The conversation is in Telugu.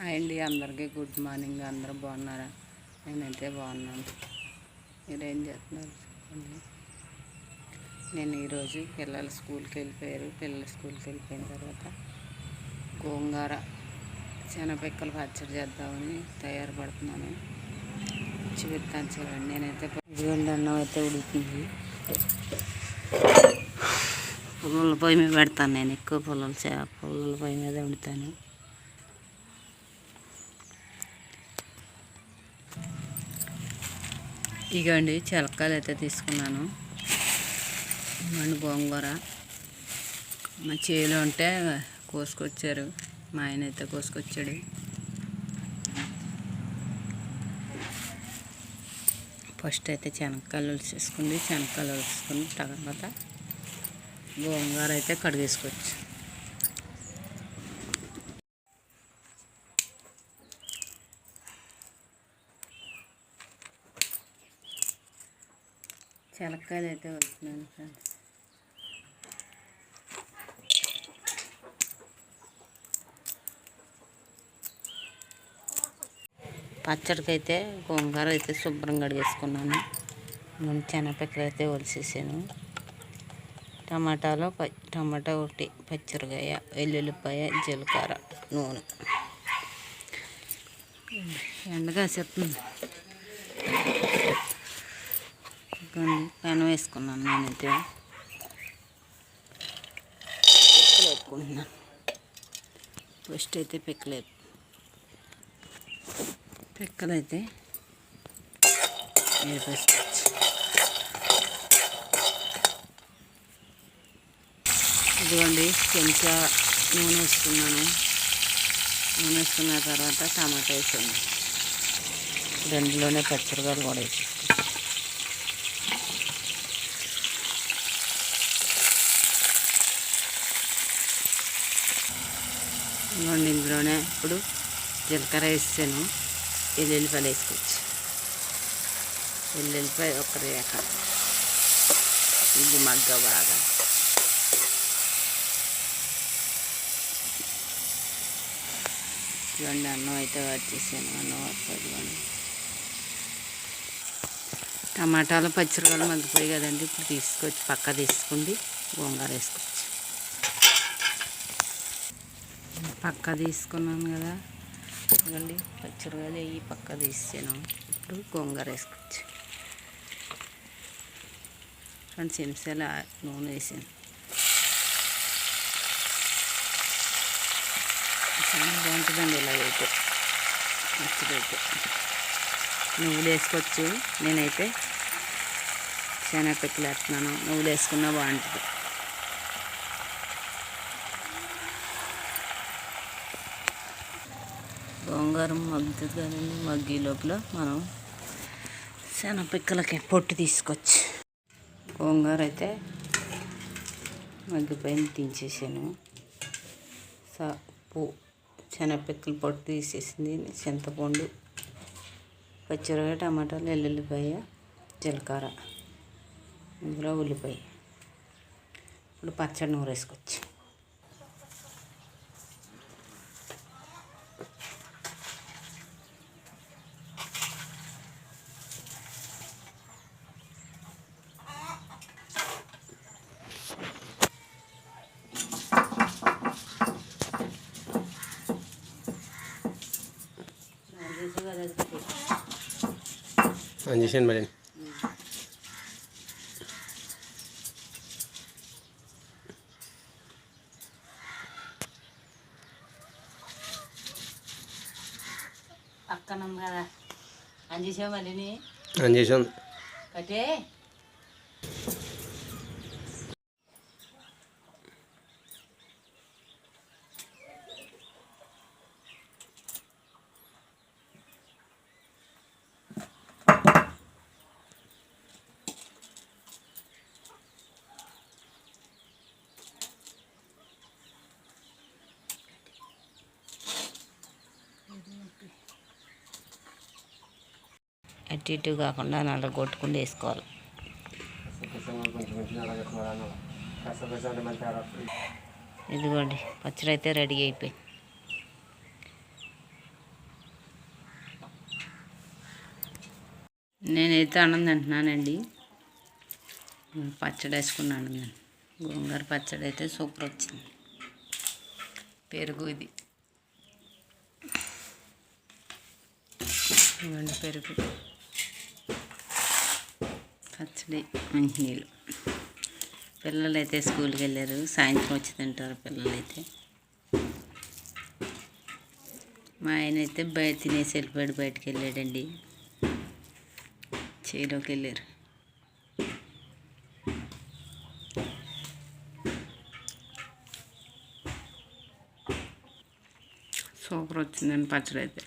హాయ్ అండి అందరికీ గుడ్ మార్నింగ్. అందరూ బాగున్నారా? నేనైతే బాగున్నాను. మీరేం చేస్తున్నారు చెప్పండి. నేను ఈరోజు పిల్లలు స్కూల్కి వెళ్ళిపోయారు. పిల్లలు స్కూల్కి వెళ్ళిపోయిన తర్వాత గోంగూర శనగపిక్కలు పచ్చడి చేద్దామని తయారు పడుతున్నాను. చూపిస్తాను చూడండి. నేనైతే ఇదిగోండి అన్నం అయితే ఉడుకుతుంది పుల్లల పొయ్యి మీద పెడతాను నేను. ఎక్కువ పుల్లల చే- పుల్లల పొయ్యి మీద వండుతాను. ఇగండి చిలకాయలు అయితే తీసుకున్నాను. ఇవ్వండి గోంగూర. మా చేలో ఉంటే కోసుకొచ్చారు. మా ఆయన అయితే కోసుకొచ్చాడు. ఫస్ట్ అయితే శనక్కాయలు ఉలిసేసుకుంది శనక్కాయలు వేసుకుని తర్వాత గోంగూర అయితే కడిగేసుకోవచ్చు. చిలకాయలు అయితే వెళ్తున్నాను ఫ్రెండ్స్. పచ్చడికైతే గోంగూర అయితే శుభ్రంగా కడిగేసుకున్నాను. ముందు శనగపిక్కలు అయితే ఒలిసేసాను. టమాటాలో ప టమాటా ఒకటి పచ్చిమిరకాయ వెల్లుల్లిపాయ జీలకర్ర నూనె. ఎండగా చెప్తుంది ఇదిగోండి పెనం వేసుకున్నాను నేనైతే పిక్కలు వేపుకుంటున్నాను ఫస్ట్ అయితే పిక్కలు వేపు పిక్కలు అయితే వేపేసుకోవచ్చు ఇదిగోండి చెంచా నూనె వేసుకున్నాను. నూనె వేసుకున్న తర్వాత టమాటా వేసాను. రెండులోనే పచ్చిమిరకాయలు కూడా వేసాను. ఇదిగోండి ఇందులోనే ఇప్పుడు జీలకర్ర వేసాను వెల్లుల్లిపాయలు వేసుకోవచ్చు. వెల్లుల్లిపాయ ఒక రేఖ ఇది మగ్గ బాగా. ఇదిగోండి అన్నం అయితే వచ్చేసాను అన్నం వస్తుంది టమాటాలు పచ్చిరకాయలు మగ్గిపోయి కదండి ఇప్పుడు తీసుకొచ్చి పక్క తీసుకుంది గోంగూర వేసుకోవచ్చు. పక్క తీసుకున్నాను కదా. ఇదిగోండి పచ్చిరకాయలు ఈ పక్క తీసాను ఇప్పుడు గోంగూర వేసుకోవచ్చు. రెండు చెంచాల నూనె వేసాను. చాలా బాగుంటుందండి ఇలాగైతే మంచిదైతే నువ్వులు వేసుకోవచ్చు. నేనైతే శనగపిక్కలు వేస్తున్నాను. నువ్వులు వేసుకున్నా బాగుంటుంది. గోంగూర మగ్గుతుంది కదండి మగ్గి లోపల మనం శనగపిక్కలకి పొట్టు తీసుకొచ్చి గోంగూర అయితే మగ్గిపోయిన దించేసాను. సా పూ శనపిక్కలు పొట్టు తీసేసింది చింతపండు పచ్చిరకాయ టమాటాలు వెల్లుల్లిపాయ జీలకర్ర ఇందులో ఉల్లిపాయ. ఇప్పుడు పచ్చడి నూరు వేసుకోవచ్చు అని చేసాను మరి పక్కన కదా. మళ్ళీ అని చేసాను కట్టే. అటు ఇటు కాకుండా నల్లగొట్టుకుండా వేసుకోవాలి. ఇదిగోండి పచ్చడి అయితే రెడీ అయిపోయింది. నేనైతే అన్నం తింటున్నానండి. పచ్చడి వేసుకున్నాను నేను. గోంగూర పచ్చడి అయితే సూపర్ వచ్చింది. పెరుగు ఇది. పెరుగు. పచ్చడి మంచినీళ్ళు పిల్లలు అయితే స్కూల్కి వెళ్ళారు. సాయంత్రం వచ్చి తింటారు పిల్లలు అయితే మా ఆయన అయితే బయట తినేసి వెళ్ళిపోయాడు బయటకు వెళ్ళాడండి. చేలోకి వెళ్ళారు. సూపర్ వచ్చిందండి పచ్చడి అయితే